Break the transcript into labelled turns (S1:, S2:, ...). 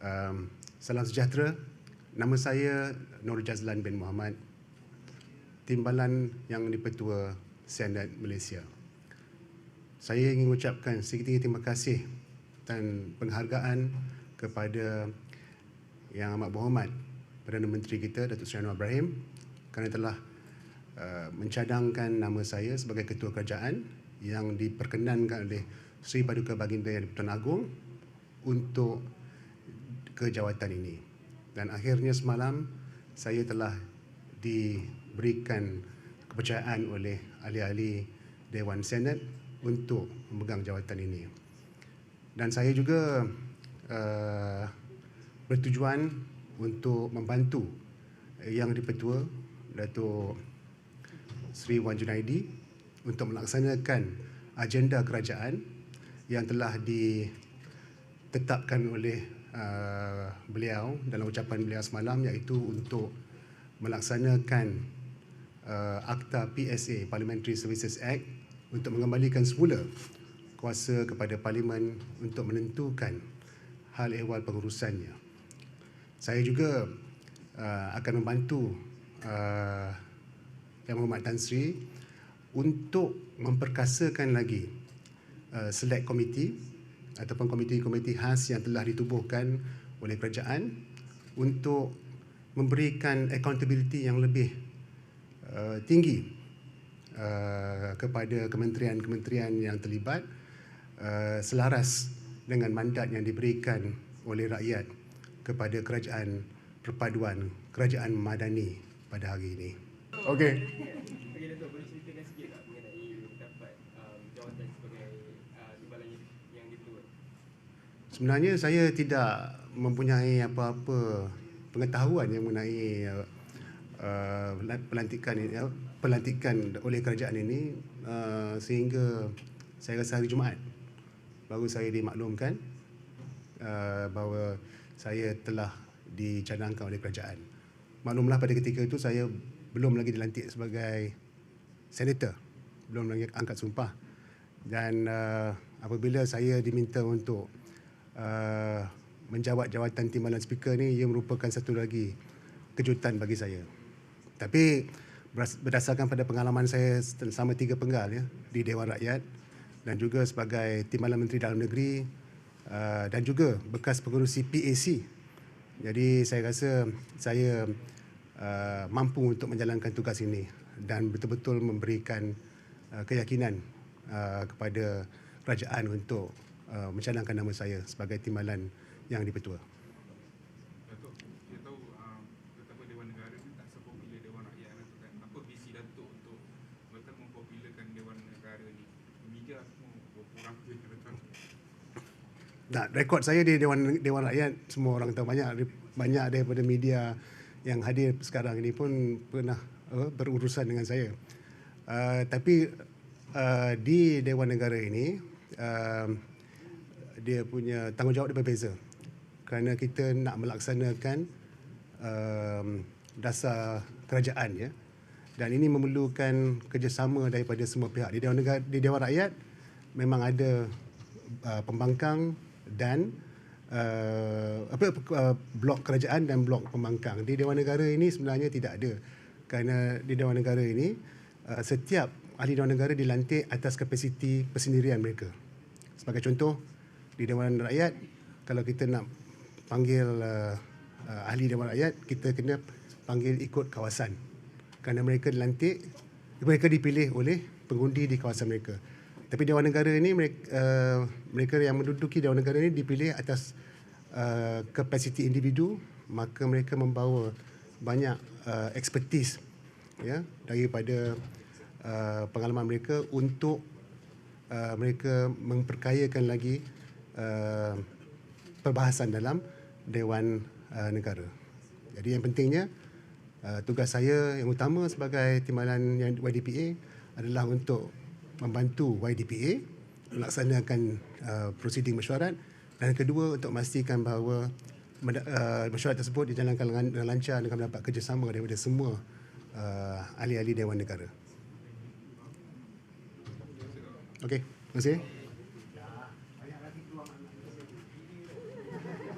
S1: Um, salam sejahtera. Nama saya Nur Jazlan bin Muhammad. Timbalan yang dipertua Senat Malaysia. Saya ingin mengucapkan setinggi terima kasih dan penghargaan kepada Yang Amat Berhormat Perdana Menteri kita Datuk Seri Anwar Ibrahim kerana telah uh, mencadangkan nama saya sebagai ketua kerajaan yang diperkenankan oleh Sri Paduka Baginda Yang di-Pertuan Agong untuk kejawatan ini. Dan akhirnya semalam saya telah diberikan kepercayaan oleh ahli-ahli Dewan Senat untuk memegang jawatan ini. Dan saya juga uh, bertujuan untuk membantu Yang Dipertua Datuk Sri Wan Junaidi untuk melaksanakan agenda kerajaan yang telah ditetapkan oleh uh, beliau dalam ucapan beliau semalam iaitu untuk melaksanakan uh, Akta PSA Parliamentary Services Act untuk mengembalikan semula kuasa kepada Parlimen untuk menentukan hal ehwal pengurusannya. Saya juga uh, akan membantu uh, Yang Berhormat Tan Sri untuk memperkasakan lagi uh, select committee ataupun komiti-komiti khas yang telah ditubuhkan oleh kerajaan untuk memberikan accountability yang lebih uh, tinggi uh, kepada kementerian-kementerian yang terlibat uh, selaras dengan mandat yang diberikan oleh rakyat kepada kerajaan perpaduan kerajaan madani pada hari ini. Okey.
S2: Okey Datuk, boleh ceritakan sikit tak mengenai dapat um, jawatan sebagai uh, timbalan yang, yang diperlukan?
S1: Sebenarnya saya tidak mempunyai apa-apa pengetahuan yang mengenai uh, uh, pelantikan ini, uh, pelantikan oleh kerajaan ini uh, sehingga saya rasa hari Jumaat baru saya dimaklumkan uh, bahawa saya telah dicadangkan oleh kerajaan. Maklumlah pada ketika itu saya belum lagi dilantik sebagai senator, belum lagi angkat sumpah. Dan uh, apabila saya diminta untuk uh, menjawat jawatan timbalan speaker ni ia merupakan satu lagi kejutan bagi saya. Tapi berdasarkan pada pengalaman saya selama tiga penggal ya di Dewan Rakyat dan juga sebagai timbalan menteri dalam negeri uh, dan juga bekas pengurusi PAC. Jadi saya rasa saya uh, mampu untuk menjalankan tugas ini dan betul-betul memberikan uh, keyakinan uh, kepada kerajaan untuk uh, mencadangkan nama saya sebagai timbalan yang dipertua.
S3: Tahu um, tak kan. Apa visi Datuk untuk betul mempopularkan Dewan Negara ni? Media semua berkurang je betul.
S1: Nah, rekod saya di Dewan Dewan Rakyat semua orang tahu banyak banyak daripada media yang hadir sekarang ini pun pernah uh, berurusan dengan saya. Uh, tapi uh, di Dewan Negara ini uh, dia punya tanggungjawab dia berbeza. Kerana kita nak melaksanakan um, dasar kerajaan ya. Dan ini memerlukan kerjasama daripada semua pihak. Di Dewan Negara di Dewan Rakyat memang ada uh, pembangkang dan uh, apa uh, blok kerajaan dan blok pembangkang. Di Dewan Negara ini sebenarnya tidak ada. Kerana di Dewan Negara ini uh, setiap ahli Dewan Negara dilantik atas kapasiti persendirian mereka. Sebagai contoh di Dewan Rakyat kalau kita nak panggil uh, uh, ahli Dewan Rakyat kita kena panggil ikut kawasan. Kerana mereka dilantik mereka dipilih oleh pengundi di kawasan mereka. Tapi Dewan Negara ini mereka, uh, mereka yang menduduki Dewan Negara ini dipilih atas uh, kapasiti individu maka mereka membawa banyak uh, expertise ya daripada uh, pengalaman mereka untuk uh, mereka memperkayakan lagi uh, perbahasan dalam Dewan uh, Negara. Jadi yang pentingnya uh, tugas saya yang utama sebagai timbalan yang YDPA adalah untuk membantu YDPA melaksanakan uh, prosiding mesyuarat dan kedua untuk memastikan bahawa uh, mesyuarat tersebut dijalankan dengan, dengan lancar dengan mendapat kerjasama daripada semua uh, ahli-ahli Dewan Negara. Okey, terima kasih. Thank you.